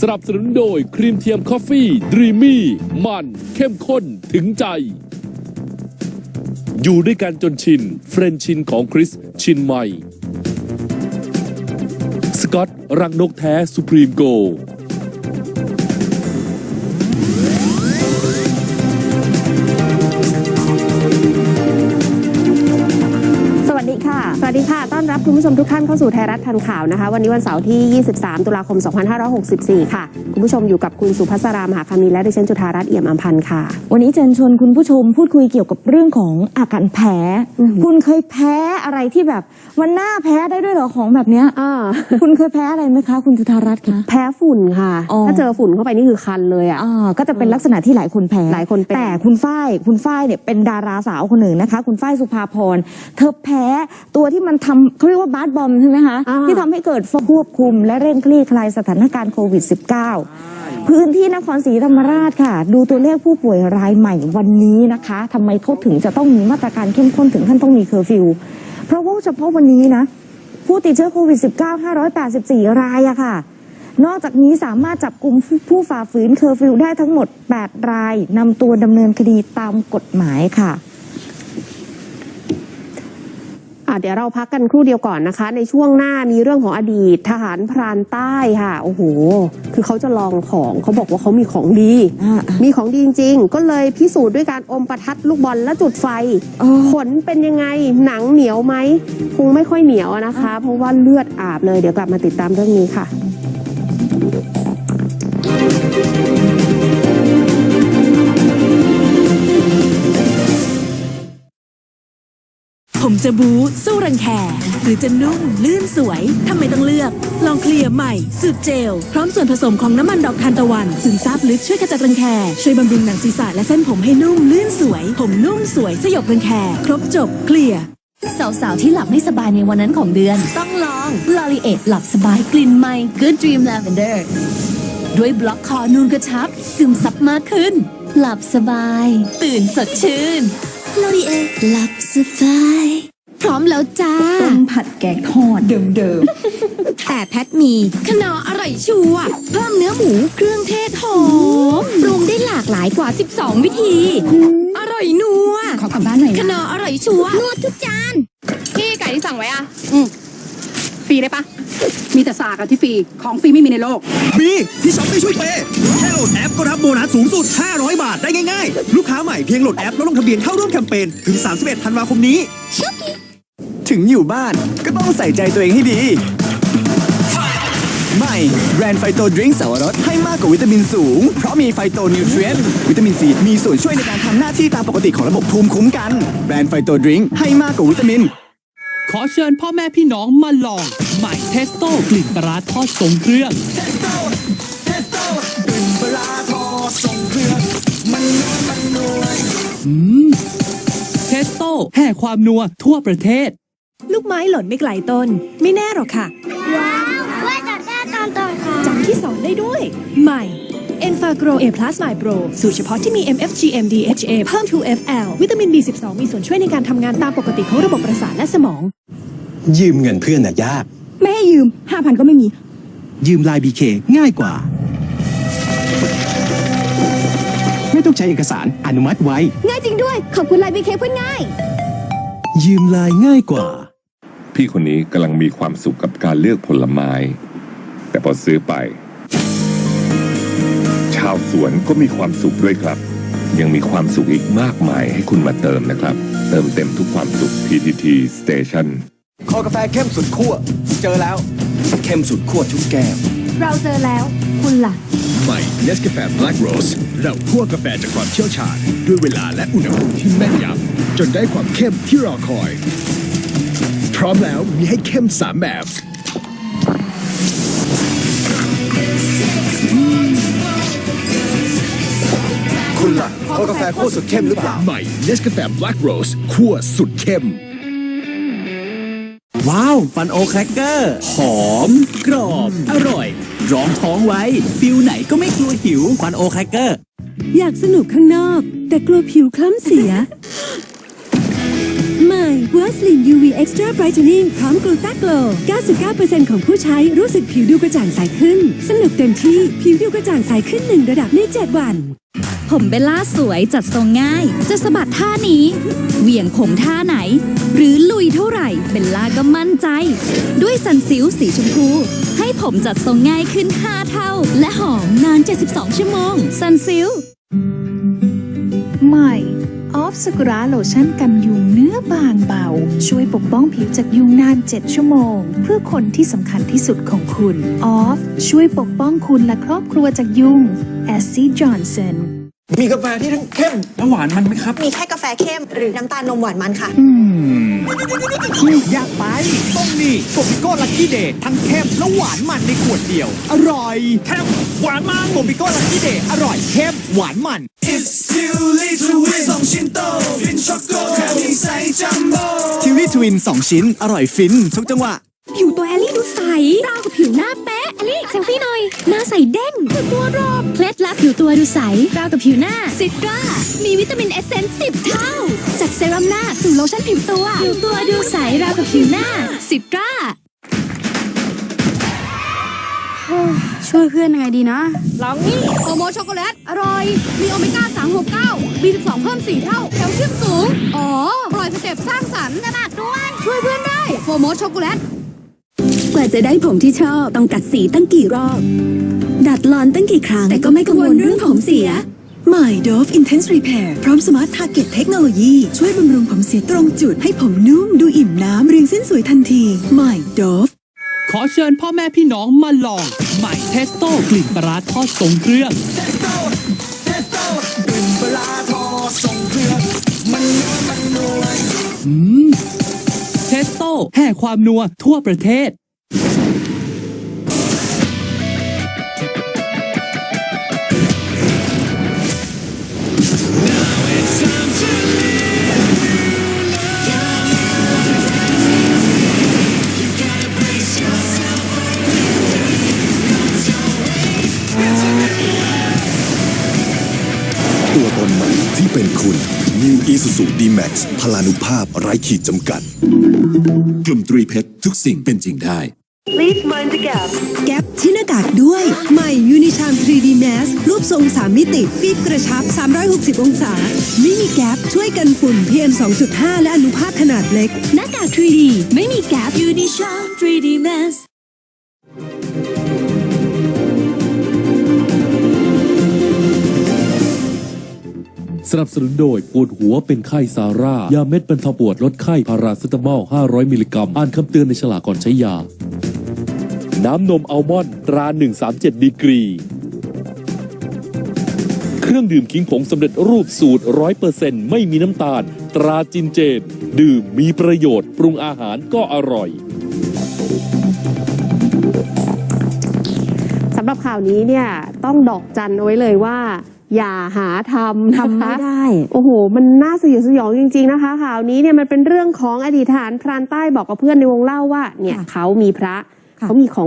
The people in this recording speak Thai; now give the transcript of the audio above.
สนับสนุนโดยครีมเทียมคอฟฟี่ดรีมี่มันเข้มข้นถึงใจ อยู่ด้วยกันจนชิน เฟรนชินของคริส ชินใหม่ สกอตรังนกแท้สุพรีมโก ค่ะ สวัสดีค่ะ ต้อนรับคุณผู้ชมทุกท่านเข้าสู่ไทยรัฐทันข่าวนะคะ วันนี้วันเสาร์ที่ 23 ตุลาคม 2564 ค่ะ คุณผู้ชมอยู่กับคุณสุภัสรามหาคามีและดิฉันจุธารัตน์เอี่ยมอัมพันธ์ค่ะ วันนี้เชิญชวนคุณผู้ชมพูดคุยเกี่ยวกับเรื่องของอาการแพ้อือหือคุณเคยแพ้อะไรที่แบบวันหน้าแพ้ได้ด้วยเหรอของแบบเนี้ยอ่าคุณเคยแพ้อะไรไหมคะ คุณจุธารัตน์คะ แพ้ฝุ่นค่ะอ๋อถ้าเจอฝุ่นเข้าไปนี่คือคันเลยอะอ่าก็จะเป็นลักษณะที่หลายคนแพ้ หลายคนเป็นแต่คุณฝ้าย คุณฝ้ายเนี่ยเป็นดาราสาวคนหนึ่งนะคะ คุณฝ้ายสุภาพร เธอแพ้ตัวที่มันทำเขาเรียกว่าบาสบอมใช่ไหมคะ อ่า ที่ทำให้เกิดควบคุมและเร่งคลี่คลายสถานการณ์โควิด -19 พื้นที่นครศรีธรรมราชค่ะ ดูตัวเลขผู้ป่วยรายใหม่วันนี้นะคะทำไมเขาถึงจะต้องมีมาตรการเข้มข้นถึงขั้นต้องมีเคอร์ฟิว เพราะว่าเฉพาะวันนี้นะ ผู้ติดเชื้อโควิด -19 584 รายอะค่ะ นอกจากนี้สามารถจับกลุ่มผู้ฝ่าฝืนเคอร์ฟิวได้ทั้งหมด 8 รายนำตัวดำเนินคดีตามกฎหมายค่ะ อะ เดี๋ยวเราพักกันครู่เดียวก่อนนะคะ ในช่วงหน้ามีเรื่องของอดีตทหารพรานใต้ค่ะ โอ้โห คือเขาจะลองของเขาบอกว่าเขามีของดีอ่ามีของดีจริง ๆ ก็เลยพิสูจน์ด้วยการอมประทัดลูกบอลและจุดไฟอ๋อขนเป็นยังไงหนังเหนียวไหมคงไม่ค่อยเหนียวอะนะคะ เพราะว่าเลือดอาบเลยเดี๋ยวกลับมาติดตามเรื่องนี้ค่ะ จะบูสู้รังแคหรือจะนุ่ม ลื่นสวยทำไมต้องเลือก ลองเคลียร์ใหม่สูตรเจล พร้อมส่วนผสมของน้ำมันดอกทานตะวันซึมซาบลึกช่วยขจัดรังแคช่วยบำรุงหนังศีรษะและเส้นผมให้นุ่ม ลื่นสวย ผมนุ่มสวยสยบรังแคครบจบเคลียร์สาวๆ ที่หลับไม่สบายในวันนั้นของเดือน ต้องลอง l o r i e t หลับสบายกลิ่นใหม่ Good Dream Lavender ด้วยบล็อกคอนูนกระชับ ซึมซับมากขึ้น หลับสบาย ตื่นสดชื่น l o r i e t หลับสบาย พร้อมแล้วจ้า ต้มผัดแกงทอดเดิมแต่แพทมีขนออร่อยชัวร์เพิ่มเนื้อหมูเครื่องเทศหอมปรุงได้หลากหลายกว่า 12 วิธี อร่อยนัวๆ ขอกลับบ้านหน่อยขนะนออร่อยชัวร์นวดทุกจาน พี่ไก่ที่สั่งไว้อะ อืมฟรีได้ปะ มีแต่สากอะที่ฟรี ของฟรีไม่มีในโลก มีที่ช้อปปี้ช่วยเปย์แค่โหลดแอปก็รับโบนัสสูงสุด 500 บาทได้ง่ายๆ ลูกค้าใหม่เพียงโหลดแอปแล้วลงทะเบียนเข้าร่วมแคมเปญถึง 31 ธันวาคมนี้ ถึงอยู่บ้าน ก็ต้องใส่ใจตัวเองให้ดี ใหม่แบรนด์ไฟโตดริงก์สาวรสให้มากกว่าวิตามินสูง เพราะมีไฟโตนิวเทรียนวิตามินซีมีส่วนช่วยในการทำหน้าที่ตามปกติของระบบภูมิคุ้มกัน แบรนด์ไฟโตดริงก์ให้มากกว่าวิตามิน ขอเชิญพ่อแม่พี่น้องมาลองใหม่เทสโต้กลิ่นปลาร้าทอดทรงเครื่องอืมเทสโต้แห่ความนัวทั่วประเทศ ลูกไม้หล่นไม่ไกลต้น ไม่แน่หรอกค่ะว่าจับได้ตอนต่อค่ะจำที่สอนได้ด้วย ใหม่ e n f a g r o w A Plus My Pro สูตรเฉพาะที่มี MFGM DHA เพิ่ม 2FL วิตามิน B12 มีส่วนช่วยในการทำงานตามปกติของระบบประสาทและสมอง ยืมเงินเพื่อนน่ะยาก ไม่ให้ยืม 5,000 ก็ไม่มี ยืมลายบีเคง่ายกว่า ไม่ต้องใช้เอกสารอนุมัติไว้ ง่ายจริงด้วย ขอบคุณไลน์บีเคเพื่อนง่าย ยืมลายง่ายกว่า พี่คนนี้กำลังมีความสุขกับการเลือกผลไม้ แต่พอซื้อไป ชาวสวนก็มีความสุขด้วยครับ ยังมีความสุขอีกมากมายให้คุณมาเติมนะครับ เติมเต็มทุกความสุข PTT Station คอกาแฟเข้มสุดขั้วเจอแล้ว เข้มสุดขั้วทุกแก้ว เราเจอแล้ว คุณล่ะ ใหม่ Nescafe Black Rose เราคั่วกาแฟจากความเชี่ยวชาญ ด้วยเวลาและอุณหภูมิที่แม่นยำจนได้ความเข้มที่รอคอยพ ร้อมแล้วมีให้เข้มสามแบบคุณล่ะคอกาแฟขั้วสุดเข้มหรือเปล่า ใหม่ Nescafe Black Rose คั่วสุดเข้ม ว้าวฟันโอแครกเกอร์ หอม กรอบ อร่อย รองท้องไว้ ฟิลไหนก็ไม่กลัวหิวฟันโอแครกเกอร์ อยากสนุกข้างนอก แต่กลัวผิวคล้ำเสีย ใหม่ w a s l i n UV Extra Brightening พร้อมกลูตาโกล99%ของผู้ใช้รู้สึกผิวดูกระจ่างใสขึ้น สนุกเต็มที่ผิวดูกระจ่างใสขึ้นหนึ่งระดับใน7วัน ผมเบลล่าสวยจัดทรงง่าย จะสะบัดท่านี้ เหวี่ยงผมท่าไหน หรือลุยเท่าไหร่เบลล่าก็มั่นใจ ด้วยสันซิลสีชมพู ให้ผมจัดทรงง่ายขึ้น 5 เท่า และหอมนาน 72 ชั่วโมง สันซิลใหม่ ฟสกุระโลชั่นกันยุงเนื้อบางเบา ช่วยปกป้องผิวจากยุงนาน 7 ชั่วโมง เพื่อคนที่สำคัญที่สุดของคุณออฟช่วยปกป้องคุณและครอบครัวจากยุงแอสซี่จอห์นสัน มีกาแฟที่ทั้งเข้มและหวานมันไหมครับ มีแค่กาแฟเข้ม หรือน้ำตาลนมหวานมันค่ะ อืมอยากไป ต้องนี่โกบิโก้ลักกี้เดย์ทั้งเข้มและหวานมันในขวดเดียว อร่อยเข้มหวานมันโกบิโก้ลักกี้เดย์อร่อยเข้มหวานมันทิวีทวิน 2 ชิ้น อร่อยฟิน ทุกจังหวะ ผิวตัวแอลลี่ดูใสราวกับผิวหน้าเป๊ะแอลลี่เซลฟี่หน่อย หน้าใสเด้งคือตัวรอบเคล็ดลับผิวตัวดูใสราวกับผิวหน้าซิตรามีวิตามินเอสเซนส์สิบเท่า จากเซรั่มหน้าสู่โลชั่นผิวตัว ผิวตัวดูใสราวกับผิวหน้าซิตราช่วยเพื่อนยังไงดีนะลองนี่โอโมช็อกโกแลต อร่อย มีโอเมก้า 369 B12 เพิ่ม 4 เท่า แคลเซียมสูง อ๋อปล่อยสเต็ปสร้างสรรค์หนักด้วย ช่วยเพื่อนได้โอโมช็อกโกแลตก ว่าจะได้ผมที่ชอบ ต้องกัดสีตั้งกี่รอบ ดัดลอนตั้งกี่ครั้ง แต่ก็ไม่กังวลเรื่องผมเสีย ใหม่ Dove Intense Repair พร้อม Smart Target เทคโนโลยีช่วยบำรุงผมเสียตรงจุด ให้ผมนุ่มดูอิ่มน้ำเรียงเส้นสวยทันที ใหม่ Dove ขอเชิญพ่อแม่พี่น้องมาลอง ใหม่เทสโต้กลิ่นปลาร้าทอดทรงเครื่องอืมเทสโต้แห่ความนัวทั่วประเทศ ตัวตนใหม่ที่เป็นคุณ New Isuzu D-Max พลานุภาพไร้ขีดจำกัด กลุ่มตรีเพชรทุกสิ่งเป็นจริงได้ แก๊ปที่หน้ากากด้วยใหม่ Unicham 3D Mask รูปทรง3มิติฟีดกระชับ 360 องศา ไม่มีแก๊ปช่วยกันฝุ่น PM 2.5 และอนุภาคขนาดเล็ก หน้ากาก 3D ไม่มีแกป Unisha 3D Mask สนับสนุนโดยปวดหัวเป็นไข้ซาร่า ยาเม็ดบรรเทาปวดลดไข้พาราเซตามอล 500 มิลลิกรัม อ่านคำเตือนในฉลากก่อนใช้ยา น้ำนมอัลมอนด์ตรา 137 ดีกรี เครื่องดื่มคิงผงสำเร็จรูปสูตร 100%ไม่มีน้ำตาล ตราจินเจน ดื่มมีประโยชน์ ปรุงอาหารก็อร่อยสำหรับข่าวนี้เนี่ยต้องดอกจันเอาไว้เลยว่า อย่าหาทำทำไม่นะคะได้ โอ้โห มันน่าสยดสยองจริง ๆนะคะ ข่าวนี้เนี่ยมันเป็นเรื่องของอดีตทหารพรานใต้บอกกับเพื่อนในวงเล่าว่า เนี่ยค่ะเขามีพระค่ะเขามีของ